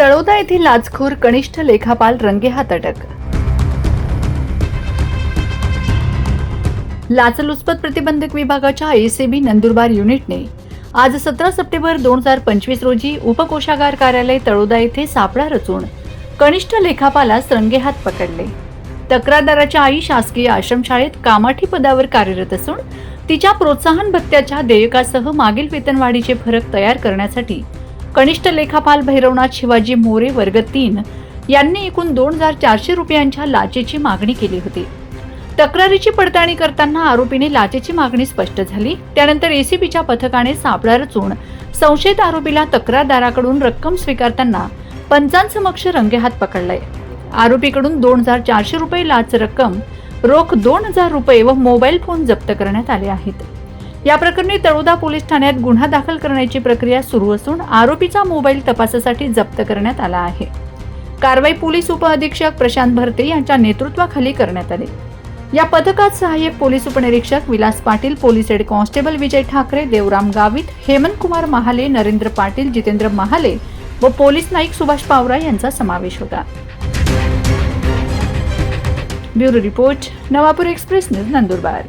तळोदा येथील लाचखोर कनिष्ठ लेखापाल रंगेहात अटक लाचलुचपत प्रतिबंधक विभागाच्या एसीबी नंदुरबार युनिटने आज सतरा सप्टेंबर दोन हजार पंचवीस रोजी उपकोषागार कार्यालय तळोदा येथे सापळा रचून कनिष्ठ लेखापालास रंगेहात पकडले. तक्रारदाराच्या आई शासकीय आश्रमशाळेत कामाठी पदावर कार्यरत असून तिच्या प्रोत्साहन भत्त्याच्या देयकासह मागील वेतनवाढीचे फरक तयार करण्यासाठी कनिष्ठ लेखापाल भैरवनाथ शिवाजी मोरे वर्ग तीन यांनी एकूण दोन हजार चारशे रुपयांच्या लाचेची मागणी केली होती. तक्रारीची पडताळणी करताना आरोपीने लाचेची मागणी स्पष्ट झाली. त्यानंतर एसीबीच्या पथकाने सापळा रचून संशयित आरोपीला तक्रारदाराकडून रक्कम स्वीकारताना पंचांसमक्ष रंगेहात पकडलाय. आरोपीकडून दोन हजार चारशे रुपये लाच रक्कम रोख दोन हजार रुपये व मोबाईल फोन जप्त करण्यात आले आहेत. या प्रकरणी तळोदा पोलीस ठाण्यात गुन्हा दाखल करण्याची प्रक्रिया सुरू असून आरोपीचा मोबाईल तपासासाठी जप्त करण्यात आला आहे. कारवाई पोलीस उपअधीक्षक प्रशांत भरते यांच्या नेतृत्वाखाली करण्यात आली. या पथकात सहाय्यक पोलीस उपनिरीक्षक Vilas Patil police head constable Vijay Thackeray Devram Gavit Hemant Kumar Mahale Narendra Patil Jitendra Mahale व पोलीस नाईक सुभाष पावरा यांचा समावेश होता. Bureau report Navapur express news Nandurbar.